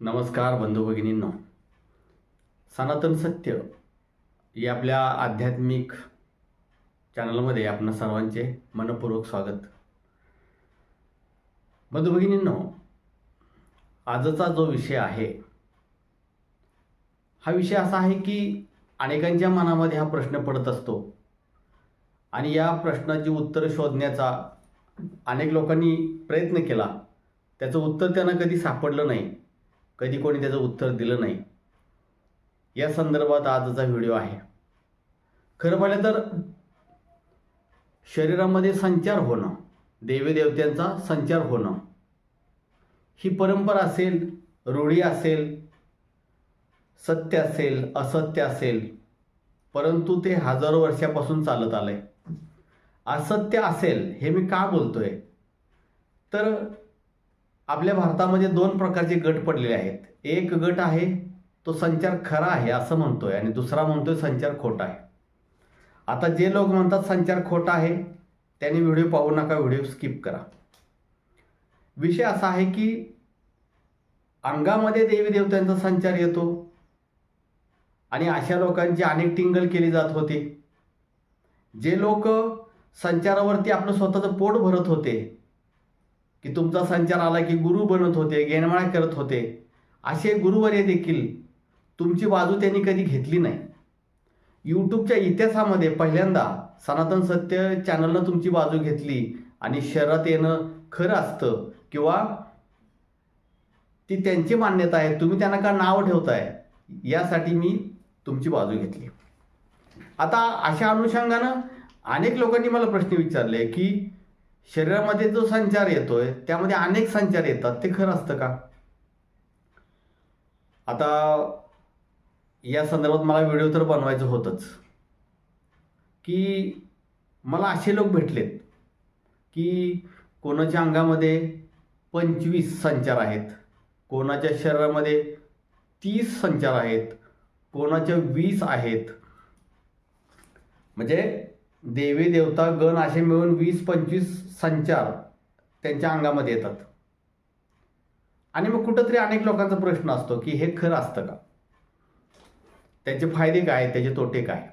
नमस्कार बंधू भगिनींनो. सनातन सत्य या आपल्या आध्यात्मिक चॅनलमध्ये आपण सर्वांचे मनपूर्वक स्वागत. बंधू भगिनींनो आजचा जो विषय आहे हा विषय असा आहे की अनेकांच्या मनामध्ये हा प्रश्न पडत असतो. आणि या प्रश्नाची उत्तर शोधण्याचा अनेक लोकांनी प्रयत्न केला. त्याचं उत्तर त्यांना कधी सापडलं नाही. कधी कोणी त्याचं उत्तर दिलं नाही. या संदर्भात आजचा व्हिडिओ आहे. खरं पाहिलं तर शरीरामध्ये संचार होणं देवीदेवत्यांचा संचार होणं ही परंपरा असेल रूढी असेल सत्य असेल असत्य असेल परंतु ते हजारो वर्षापासून चालत आलं आहे असत्य असेल हे मी का बोलतोय? तर आपल्या भारतामध्ये दोन प्रकारचे गट पडलेले आहेत. एक गट आहे तो संचार खरा आहे असं म्हणतोय आणि दुसरा म्हणतोय संचार खोटा आहे. आता जे लोक म्हणतात संचार खोटा आहे त्यांनी व्हिडिओ पाहू नका व्हिडिओ स्किप करा. विषय असा आहे की अंगामध्ये देवी देवतांचा संचार येतो आणि अशा लोकांची अनेक टिंगल केली जात होती. जे लोक संचारावरती आपलं स्वतःचं पोट भरत होते की तुमचा संचार आला की गुरु बनत होते गेणमाळा करत होते. असे गुरुवर्य देखील तुमची बाजू त्यांनी कधी घेतली नाही. यूट्यूबच्या इतिहासामध्ये पहिल्यांदा सनातन सत्य चॅनलनं तुमची बाजू घेतली आणि शहरात येणं खरं असतं किंवा ती त्यांची मान्यता आहे तुम्ही त्यांना का नाव ठेवताय यासाठी मी तुमची बाजू घेतली. आता अशा अनुषंगानं अनेक लोकांनी मला प्रश्न विचारले की शरीरामध्ये जो संचार येतोय त्यामध्ये अनेक संचार येतात. ते खरं असतं का? आता या संदर्भात मला व्हिडिओ तर बनवायचं होतंच. की मला असे लोक भेटलेत की कोणाच्या अंगामध्ये पंचवीस संचार आहेत कोणाच्या शरीरामध्ये तीस संचार आहेत कोणाच्या वीस आहेत. म्हणजे देवी देवता गण असे मिळून वीस पंचवीस संचार त्यांच्या अंगामध्ये येतात. आणि मग कुठंतरी अनेक लोकांचा प्रश्न असतो की हे खरं असतं का? त्याचे फायदे काय? त्याचे तोटे काय?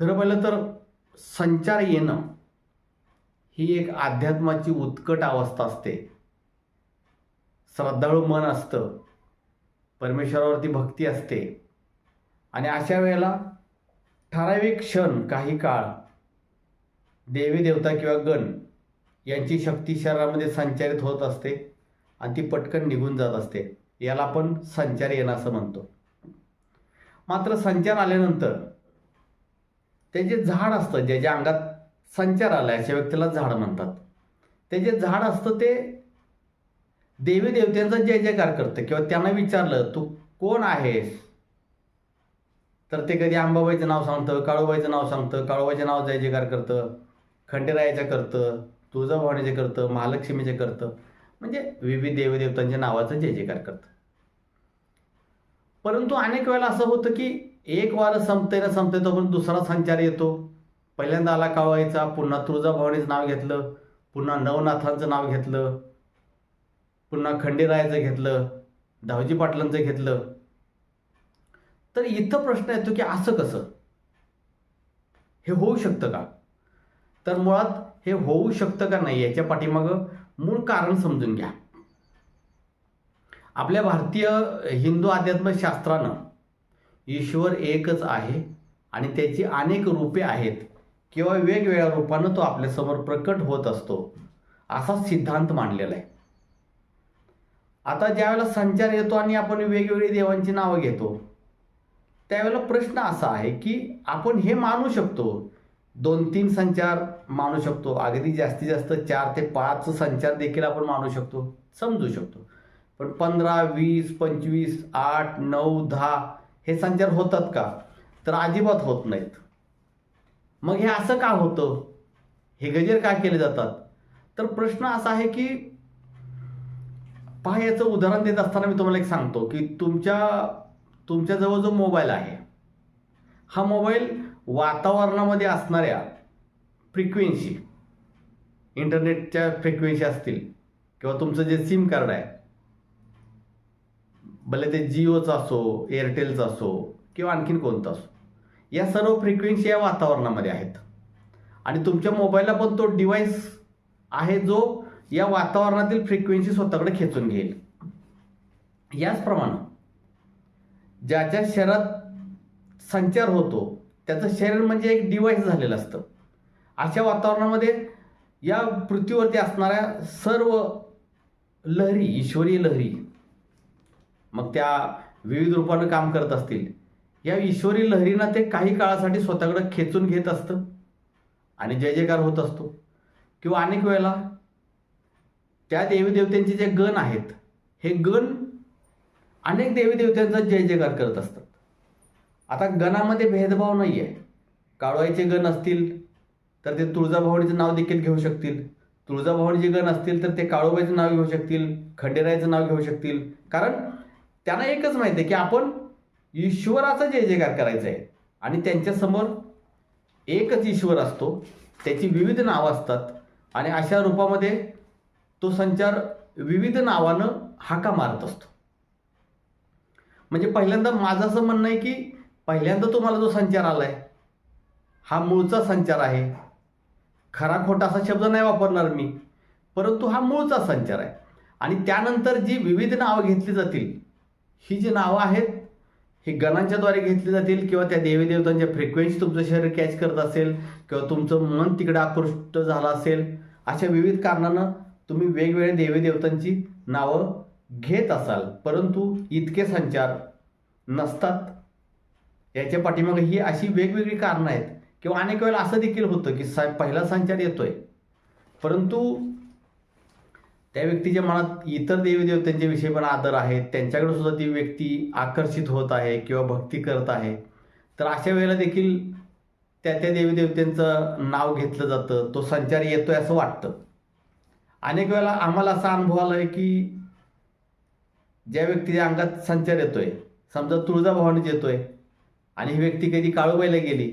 खरं पाहिलं तर संचार येणं ही एक अध्यात्माची उत्कट अवस्था असते. श्रद्धाळू मन असतं. परमेश्वरावरती भक्ती असते. आणि अशा वेळेला ठराविक क्षण काही काळ देवी देवता किंवा गण यांची शक्ती शरीरामध्ये संचारित होत असते आणि ती पटकन निघून जात असते. याला आपण संचार येणं असं म्हणतो. मात्र संचार आल्यानंतर ते जे झाड असतं ज्याच्या अंगात संचार आला अशा व्यक्तीला झाड म्हणतात. ते जे झाड असतं ते देवी देवतेंचा जय जयकार करतं. किंवा त्यांना विचारलं तू कोण आहेस? तर ते कधी आंबाबाईचं नाव सांगतं काळूबाईचं नाव सांगतं काळूबाईचं नाव जय जयकार करतं खंडेरायाचं करतं तुळजाभवानीचे करतं महालक्ष्मीचे करतं. म्हणजे विविध देवदेवतांच्या नावाचं जय जयकार करतं. परंतु अनेक वेळेला असं होतं की एक वार संपते ना संपते तोपर्यंत दुसरा संचार येतो. पहिल्यांदा आला काळवाईचा पुन्हा तुळजाभवानीचं नाव घेतलं पुन्हा नवनाथांचं नाव घेतलं पुन्हा खंडेरायाचं घेतलं धावजी पाटलांचं घेतलं तर इथं प्रश्न येतो की असं कसं? हे होऊ शकतं का? तर मुळात हे होऊ शकतं का नाही याच्या पाठीमागं मूळ कारण समजून घ्या. आपल्या भारतीय हिंदू अध्यात्मशास्त्रानं ईश्वर एकच आहे आणि त्याची अनेक रूपे आहेत. किंवा वेगवेगळ्या रूपानं तो आपल्यासमोर प्रकट होत असतो असा सिद्धांत मांडलेला आहे. आता ज्यावेळेला संचार येतो आणि आपण वेगवेगळी देवांची नावं घेतो त्यावेळेला प्रश्न असा आहे की आपण हे मानू शकतो दोन तीन संचार मानू शकतो अगदी जास्तीत जास्त चार ते पाच संचार देखील आपण मानू शकतो समजू शकतो. पण पंधरा वीस पंचवीस आठ नऊ दहा हे संचार होतात का? तर अजिबात होत नाहीत. मग हे असं का होतं? हे गजर का केले जातात? तर प्रश्न असा आहे की पहा याचं उदाहरण देत असताना मी तुम्हाला एक सांगतो की तुमच्या तुमच्याजवळ जो मोबाईल आहे हा मोबाईल वातावरणामध्ये असणाऱ्या फ्रिक्वेन्सी इंटरनेटच्या फ्रिक्वेन्सी असतील किंवा तुमचं जे सिम कार्ड आहे भले ते जिओचा असो एअरटेलचा असो किंवा आणखीन कोणता असो या सर्व फ्रिक्वेन्सी या वातावरणामध्ये आहेत. आणि तुमच्या मोबाईलला पण तो डिव्हाइस आहे जो या वातावरणातील फ्रिक्वेन्सी स्वतःकडे खेचून घेईल. याचप्रमाणे ज्याच्या शरीरात संचार होतो त्याचं शरीर म्हणजे एक डिव्हाइस झालेलं असतं. अशा वातावरणामध्ये या पृथ्वीवरती असणाऱ्या सर्व लहरी ईश्वरीय लहरी मग त्या विविध रूपानं काम करत असतील. या ईश्वरी लहरींना ते काही काळासाठी स्वतःकडे खेचून घेत असतं आणि जय जयकार होत असतो. किंवा अनेक वेळेला त्या देवीदेवतांचे जे गण आहेत हे गण अनेक देवी देवतांचा जय जयकार करत असतात. आता गणामध्ये भेदभाव नाही आहे काळवाईचे गण असतील तर ते तुळजाभवानीचं नाव देखील घेऊ शकतील. तुळजाभवानीचे गण असतील तर ते काळोबाईचं नाव घेऊ शकतील खंडेरायचं नाव घेऊ शकतील. कारण त्यांना एकच माहिती आहे की आपण ईश्वराचा जय जयकार करायचा आहे. आणि त्यांच्यासमोर एकच ईश्वर असतो. त्याची विविध नावं असतात. आणि अशा रूपामध्ये तो संचार विविध नावानं हाका मारत असतो. म्हणजे पहिल्यांदा माझं असं म्हणणं आहे की पहिल्यांदा तुम्हाला जो संचार आलाय हा मूळचा संचार आहे. खरा खोटा असा शब्द नाही वापरणार मी परंतु हा मूळचा संचार आहे. आणि त्यानंतर जी विविध नावं घेतली जातील ही जी नावं आहेत ही गणांच्याद्वारे घेतली जातील किंवा त्या देवी देवतांच्या फ्रिक्वेन्सी तुमचं शरीर कॅच करत असेल किंवा तुमचं मन तिकडे आकृष्ट झालं असेल अशा विविध कारणानं तुम्ही वेगवेगळ्या देवी देवतांची नावं घेत असाल परंतु इतके संचार नसतात. याच्या पाठीमागे ही अशी वेगवेगळी कारणं आहेत किंवा अनेक वेळेला असं देखील होतं की सा पहिला संचार येतोय. परंतु त्या व्यक्तीच्या मनात इतर देवीदेवतांच्याविषयी पण आदर आहे त्यांच्याकडे सुद्धा ती व्यक्ती आकर्षित होत आहे किंवा भक्ती करत आहे. तर अशा वेळेला देखील त्या त्या देवीदेवतांचं नाव घेतलं जातं तो संचार येतोय असं वाटतं. अनेक वेळेला आम्हाला असा अनुभव आला आहे की ज्या व्यक्तीच्या अंगात संचार येतोय समजा तुळजाभवानीच येतोय आणि ही व्यक्ती कधी काळूबाईला गेली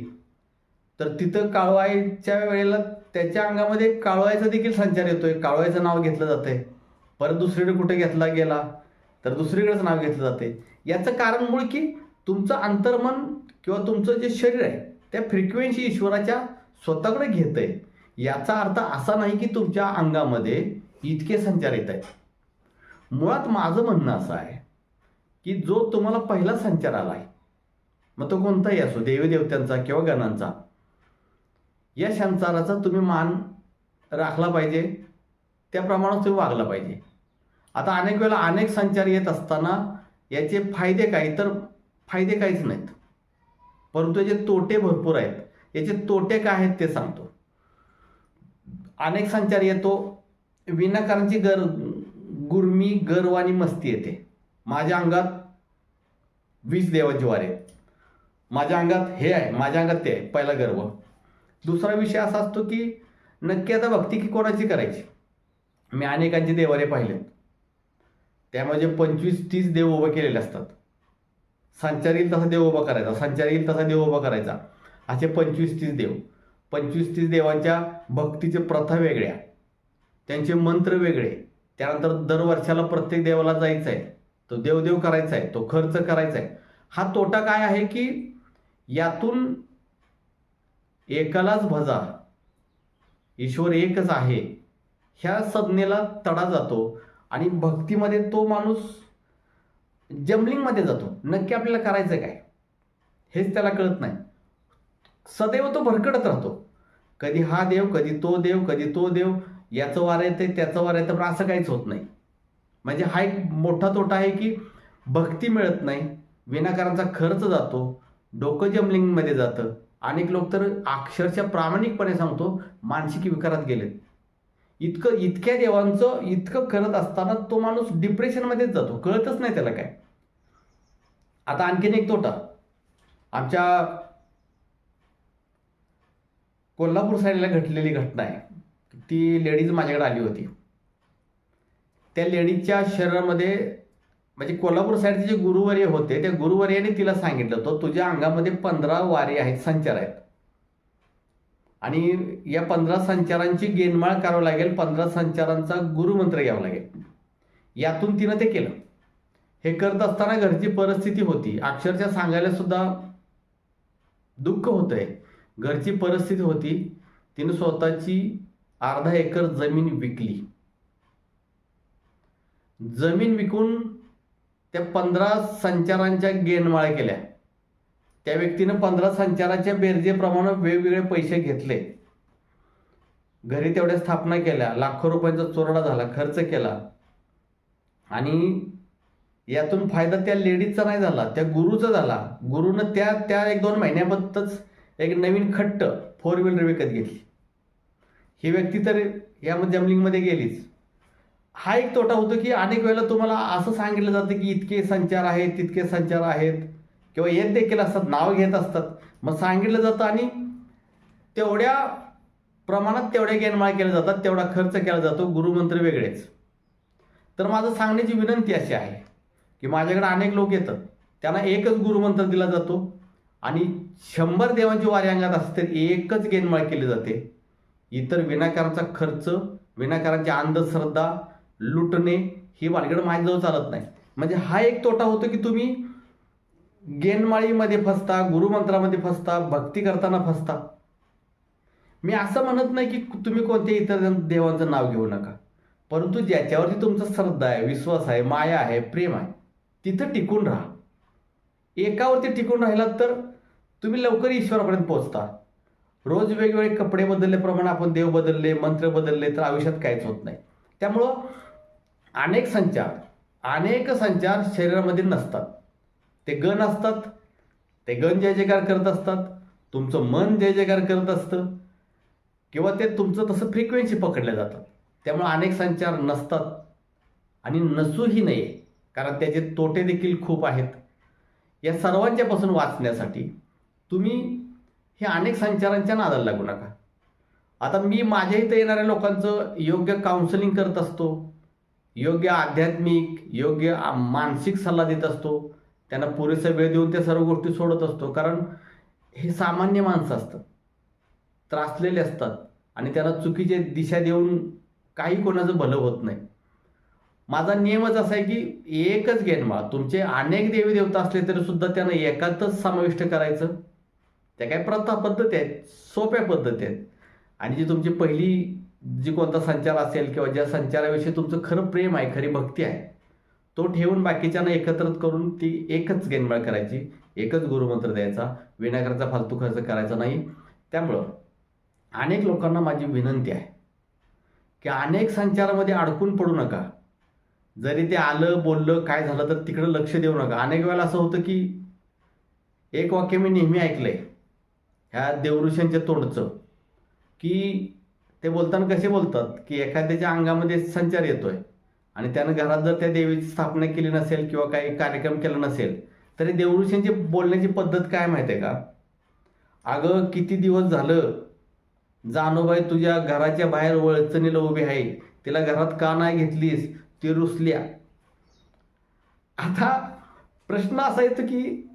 तर तिथं काळवाईच्या वेळेला त्याच्या अंगामध्ये काळवाईचा देखील संचार येतोय. काळवाईचं नाव घेतलं जातंय. परत दुसरीकडे कुठे घेतला गेला तर दुसरीकडेच नाव घेतलं जाते याचं कारण मूळ की तुमचं अंतर्मन किंवा तुमचं जे शरीर आहे त्या फ्रिक्वेन्सी ईश्वराच्या स्वतःकडे घेत आहे याचा अर्थ असा नाही की तुमच्या अंगामध्ये इतके संचार येत आहेत. मुळात माझं म्हणणं असं आहे की जो तुम्हाला पहिला संचार आला आहे मग तो कोणताही असो देवीदेवतांचा किंवा गणांचा या संसाराचा तुम्ही मान राखला पाहिजे त्याप्रमाणे तुम्ही वागला पाहिजे. आता अनेक वेळेला अनेक संचार येत असताना याचे फायदे काय तर फायदे काहीच नाहीत. परंतु याचे तोटे भरपूर आहेत. याचे तोटे काय आहेत ते सांगतो. अनेक संचार येतो विनाकारणची गर गुरमी गर्व आणि मस्ती येते. माझ्या अंगात वीस देवाची वारे माझ्या अंगात हे आहे माझ्या अंगात ते आहे पहिला गर्व. दुसरा विषय असा असतो की नक्की आता भक्ती की कोणाची करायची? मी अनेकांचे देवारे पाहिलेत. त्यामध्ये पंचवीस तीस देव उभे केलेले असतात. संचार येईल तसा देव उभा करायचा संचार येईल तसा देव उभा करायचा. असे पंचवीस तीस देव. पंचवीस तीस देवांच्या भक्तीचे प्रथा वेगळ्या. त्यांचे मंत्र वेगळे. त्यानंतर दर वर्षाला प्रत्येक देवाला जायचं आहे तो देवदेव करायचा आहे तो खर्च करायचा आहे हा तोटा काय आहे की यातून एकालाच भजा ईश्वर एकच आहे ह्या संज्ञेला तडा जातो आणि भक्तीमध्ये तो माणूस जम्बलिंगमध्ये जातो. नक्की आपल्याला करायचं काय? हेच त्याला कळत नाही. सदैव तो भरकडत राहतो. कधी हा देव कधी तो देव कधी तो देव याचं वार येते त्याचं वार येतं पण असं काहीच होत नाही. म्हणजे हा एक मोठा तोटा आहे की भक्ती मिळत नाही विनाकारांचा खर्च जातो डोकं जमलिंगमध्ये जातं. अनेक लोक तर अक्षरशः प्रामाणिकपणे सांगतो मानसिक विकारात गेलेत. इतकं इतक्या देवांचं इतकं करत असताना तो माणूस डिप्रेशनमध्येच जातो. कळतच नाही त्याला काय. आता आणखीन एक तोटा. आमच्या कोल्हापूर साईडला घडलेली घटना आहे. ती लेडीज माझ्याकडे आली होती. त्या लेडीजच्या शरीरामध्ये म्हणजे कोल्हापूर साईडचे जे गुरुवर्य होते त्या गुरुवर्याने तिला सांगितलं होतं तुझ्या अंगामध्ये पंधरा वारे आहेत संचार आहेत. आणि या पंधरा संचारांची गेनमाळ करावं लागेल पंधरा संचारांचा गुरुमंत्र घ्यावा लागेल. यातून तिनं ते केलं. हे करत असताना घरची परिस्थिती होती. अक्षरशः सांगायला सुद्धा दुःख होतंय. घरची परिस्थिती होती. तिनं स्वतःची अर्धा एकर जमीन विकली. जमीन विकून त्या पंधरा संचारांच्या गेनमाळ्या केल्या. त्या व्यक्तीनं पंधरा संचाराच्या बेरजेप्रमाणे वेगवेगळे पैसे घेतले. घरी तेवढ्या स्थापना केल्या लाखो रुपयांचा चोरडा झाला खर्च केला. आणि यातून फायदा त्या लेडीजचा नाही झाला त्या गुरुचा झाला. गुरुनं त्या त्या एक दोन महिन्याबद्दलच एक नवीन खट्ट फोर व्हीलर विकत घेतली. ही व्यक्ती तर या जमलिंगमध्ये गेलीच. हा एक तोटा होतो की अनेक वेळेला तुम्हाला असं सांगितलं जातं की इतके संचार आहेत तितके संचार आहेत किंवा येत देखील असतात नाव घेत असतात. मग सांगितलं जातं आणि तेवढ्या प्रमाणात तेवढ्या गेनमाळ केल्या जातात तेवढा खर्च केला जातो गुरुमंत्र वेगळेच. तर माझं सांगण्याची विनंती अशी आहे की माझ्याकडे अनेक लोक येतात त्यांना एकच गुरुमंत्र दिला जातो आणि शंभर देवांची वारी अंगात असते एकच गेनमाळ केली जाते. इतर विनाकारांचा खर्च विनाकारांची अंधश्रद्धा लुटणे ही भानगड माझ्याजवळ चालत नाही. म्हणजे हा एक तोटा होतो की तुम्ही गेनमाळीमध्ये फसता गुरुमंत्रामध्ये फसता भक्ती करताना फसता. मी असं म्हणत नाही की तुम्ही कोणत्या इतर देवांचं नाव घेऊ नका. परंतु ज्याच्यावरती तुमचा श्रद्धा आहे विश्वास आहे माया आहे प्रेम आहे तिथं टिकून राहा. एकावरती टिकून राहिलात तर तुम्ही लवकर ईश्वरापर्यंत पोहोचता. रोज वेगवेगळे कपडे बदलल्याप्रमाणे आपण देव बदलले मंत्र बदलले तर आयुष्यात काहीच होत नाही. त्यामुळं अनेक संचार अनेक संचार शरीरामध्ये नसतात. ते गण असतात ते गण जय जयकार करत असतात तुमचं मन जय जयकार करत असतं किंवा ते तुमचं तसं फ्रिक्वेन्सी पकडल्या जातात त्यामुळे अनेक संचार नसतात आणि नसूही नये कारण त्याचे तोटे देखील खूप आहेत. या सर्वांच्यापासून वाचण्यासाठी तुम्ही हे अनेक संचारांच्या नादाला लागू नका. आता मी माझ्या इथं येणाऱ्या लोकांचं योग्य काउन्सिलिंग करत असतो योग्य आध्यात्मिक योग्य आ- मानसिक सल्ला देत असतो त्यांना पुरेसा वेळ देऊन त्या सर्व गोष्टी सोडत असतो. कारण हे सामान्य माणसं असतात त्रासलेले असतात आणि त्यांना चुकीचे दिशा देऊन काही कोणाचं भलं होत नाही. माझा नियमच असा आहे की एकच गेनमाळ तुमचे अनेक देवी देवता असले तरी सुद्धा त्यांना एकातच समाविष्ट करायचं. त्या काय प्रथा पद्धती आहेत सोप्या पद्धती आहेत. आणि जी तुमची पहिली जी कोणता संचार असेल किंवा ज्या संचाराविषयी तुमचं खरं प्रेम आहे खरी भक्ती आहे तो ठेवून बाकीच्यांना एकत्रित करून ती एकच गेनमाळ करायची एकच गुरुमंत्र द्यायचा विनाकाराचा फालतू खर्च करायचा नाही. त्यामुळं अनेक लोकांना माझी विनंती आहे की अनेक संचारामध्ये अडकून पडू नका. जरी ते आलं बोललं काय झालं तर तिकडं लक्ष देऊ नका. अनेक वेळेला असं होतं की एक वाक्य मी नेहमी ऐकलंय ह्या देवऋषांच्या तोंडचं. की ते बोलताना कसे बोलतात? की एखाद्याच्या अंगामध्ये संचार येतोय. आणि त्यानं घरात जर त्या देवीची स्थापना केली नसेल किंवा काही कार्यक्रम केला नसेल तरी देवऋषांची बोलण्याची पद्धत काय माहिती आहे का? अगं किती दिवस झालं? जानोबाई तुझ्या घराच्या बाहेर वळचणीला उभी आहे. तिला घरात का नाही घेतलीस? ती रुसल्या. आता प्रश्न असा येतो की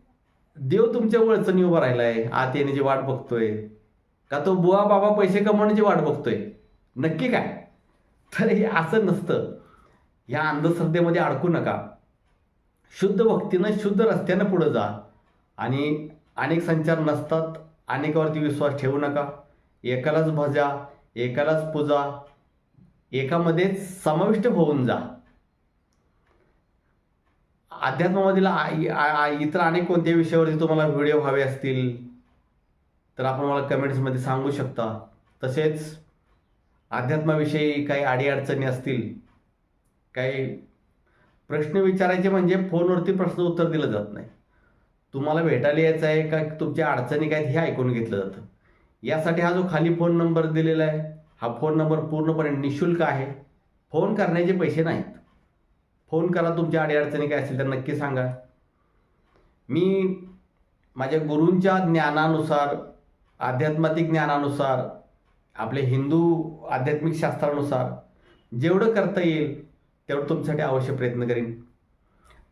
देव तुमच्या वळचणी उभा राहिलाय. आत येण्याची वाट बघतोय. का तो बुवा बाबा पैसे कमवण्याची वाट बघतोय? नक्की काय? तर हे असं नसतं. या अंधश्रद्धेमध्ये अडकू नका. शुद्ध भक्तीनं शुद्ध रस्त्यानं पुढे जा. आणि अनेक संचार नसतात. अनेकावरती विश्वास ठेवू नका. एकालाच भजा एकालाच पूजा एकामध्ये समाविष्ट होऊन जा. अध्यात्मामधील इतर अनेक कोणत्या विषयावरती तुम्हाला व्हिडिओ हवे असतील तर आपण मला कमेंट्समध्ये सांगू शकता. तसेच अध्यात्माविषयी काही अडीअडचणी असतील काही प्रश्न विचारायचे म्हणजे फोनवरती प्रश्न उत्तर दिलं जात नाही. तुम्हाला भेटायला यायचं आहे का? तुमच्या अडचणी काय आहेत हे ऐकून घेतलं जातं. यासाठी हा जो खाली फोन नंबर दिलेला आहे हा फोन नंबर पूर्णपणे निशुल्क आहे. फोन करण्याचे पैसे नाहीत. फोन करा तुमच्या अडीअडचणी काय असतील तर नक्की सांगा. मी माझ्या गुरूंच्या ज्ञानानुसार आध्यात्मिक ज्ञानानुसार आपले हिंदू आध्यात्मिक शास्त्रानुसार जेवढं करता येईल तेवढं तुमच्यासाठी अवश्य प्रयत्न करीन.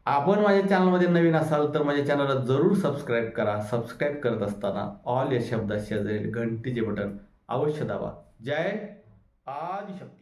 आपण माझ्या चॅनलमध्ये नवीन असाल तर माझ्या चॅनलला जरूर सबस्क्राईब करा. सबस्क्राईब करत असताना ऑल या शब्दात शेजारी घंटीचे बटन अवश्य दाबा. जय आदिशक्ती.